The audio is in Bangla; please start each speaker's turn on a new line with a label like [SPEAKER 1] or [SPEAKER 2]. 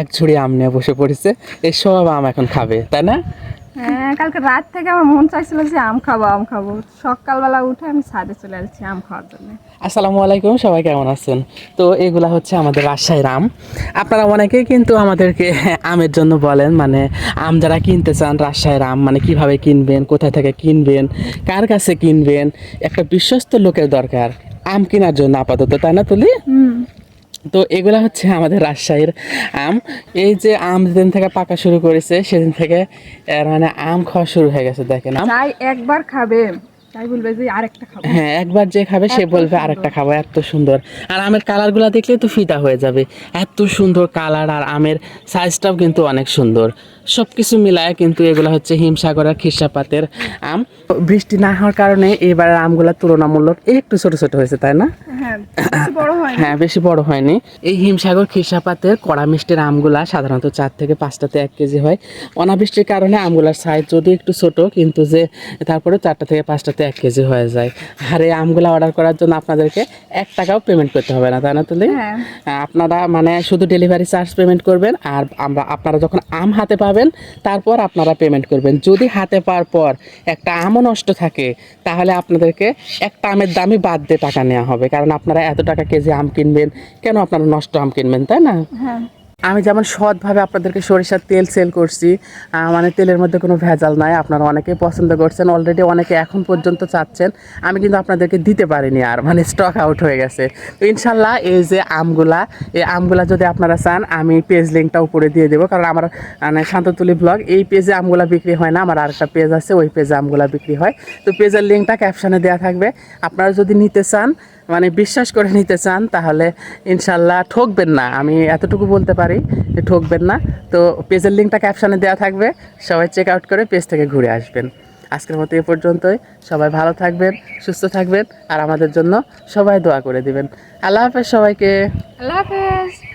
[SPEAKER 1] এক ঝুড়ি আম নিয়ে বসে পড়েছে। এই সব আম এখন খাবে তাই না?
[SPEAKER 2] হ্যাঁ কালকে রাত থেকে আমার মন চাইছিল যে আম খাব আম খাব। সকালবেলা উঠে আমি ছাদে চলে আসছি আম খাওয়ার জন্য।
[SPEAKER 1] আসসালামু আলাইকুম সবাই কেমন আছেন? তো এগুলা হচ্ছে আমাদের রাজশাহীর আম। আপনারা অনেকেই কিন্তু আমাদেরকে আমের জন্য বলেন মানে আম যারা কিনতে চান রাজশাহীর আম মানে কীভাবে কিনবেন কোথা থেকে কিনবেন কার কাছে কিনবেন একটা বিশ্বস্ত লোকের দরকার আম কেনার জন্য আপাতত তাই না তুলি?
[SPEAKER 2] হুম।
[SPEAKER 1] তো এগুলা হচ্ছে আমাদের রাজশাহীর আম। এই যে আম যেদিন থেকে পাকা শুরু করেছে সেদিন থেকে মানে আম খাওয়া শুরু হয়ে গেছে দেখেন
[SPEAKER 2] যাই একবার খাবে তাই বলবে যে আরেকটা খাব।
[SPEAKER 1] হ্যাঁ একবার যে খাবে সে বলবে। আরেকটা খাব এত সুন্দর। আর আমের কালারগুলো দেখলে তো ফিদা হয়ে যাবে। এত সুন্দর কালার আর আমের সাইজটাও কিন্তু অনেক সুন্দর। সব কিছু মিলায় কিন্তু এগুলো হচ্ছে হিমসাগর আর খিসাপাতের আম। বৃষ্টি না হওয়ার কারণে এবারের আমগুলো তুলনামূলক একটু ছোট ছোট হয়েছে তাই না?
[SPEAKER 2] হ্যাঁ বেশি বড় হ্যাঁ
[SPEAKER 1] বেশি বড় হয়নি। এই হিমসাগর খিসাপাতের কড়া মিষ্টির আমগুলা সাধারণত চার থেকে পাঁচটাতে এক কেজি হয়। অনাবৃষ্টির কারণে আমগুলার সাইজ যদি একটু ছোট কিন্তু যে তারপরে চারটা থেকে পাঁচটাতে এক কেজি হয়ে যায়। আর এই আমগুলা অর্ডার করার জন্য আপনাদেরকে এক টাকাও পেমেন্ট করতে হবে না তাই না তুলি?
[SPEAKER 2] হ্যাঁ।
[SPEAKER 1] আপনারা মানে শুধু ডেলিভারি চার্জ পেমেন্ট করবেন আর আমরা আপনারা যখন আম হাতে পাবেন তারপর আপনারা পেমেন্ট করবেন। যদি হাতে পাওয়ার পর একটা আমও নষ্ট থাকে তাহলে আপনাদেরকে একটা আমের দামই বাদ দিয়ে টাকা নেওয়া হবে। কারণ আপনারা এত টাকা কেজি আম কিনবেন? কেন আপনারা নষ্ট আম কিনবেন তাই না?
[SPEAKER 2] হ্যাঁ।
[SPEAKER 1] আমি যেমন সৎভাবে আপনাদেরকে সরিষার তেল সেল করছি মানে তেলের মধ্যে কোনো ভেজাল নাই আপনারা অনেকেই পছন্দ করছেন অলরেডি অনেকে এখন পর্যন্ত চাচ্ছেন আমি কিন্তু আপনাদেরকে দিতে পারিনি আর মানে স্টক আউট হয়ে গেছে। তো ইনশাল্লাহ এই যে আমগুলা এই আমগুলা যদি আপনারা চান আমি পেজ লিঙ্কটা উপরে দিয়ে দেবো কারণ আমার মানে শান্ততুলি ব্লগ এই পেজে আমগুলা বিক্রি হয় না আমার আরেকটা পেজ আছে ওই পেজে আমগুলা বিক্রি হয়। তো পেজের লিঙ্কটা ক্যাপশানে দেওয়া থাকবে আপনারা যদি নিতে চান মানে বিশ্বাস করে নিতে চান, তাহলে ইনশাল্লাহ ঠকবেন না। আমি এতটুকু বলতে পারি যে ঠকবেন না। তো পেজের লিঙ্কটা ক্যাপশানে দেওয়া থাকবে। সবাই চেক আউট করে পেজ থেকে ঘুরে আসবেন। আজকের মতো এ পর্যন্তই। সবাই ভালো থাকবেন, সুস্থ থাকবেন, আর আমাদের জন্য সবাই দোয়া করে দিবেন। আল্লাহ হাফেজ সবাইকে।
[SPEAKER 2] আল্লাহ হাফেজ।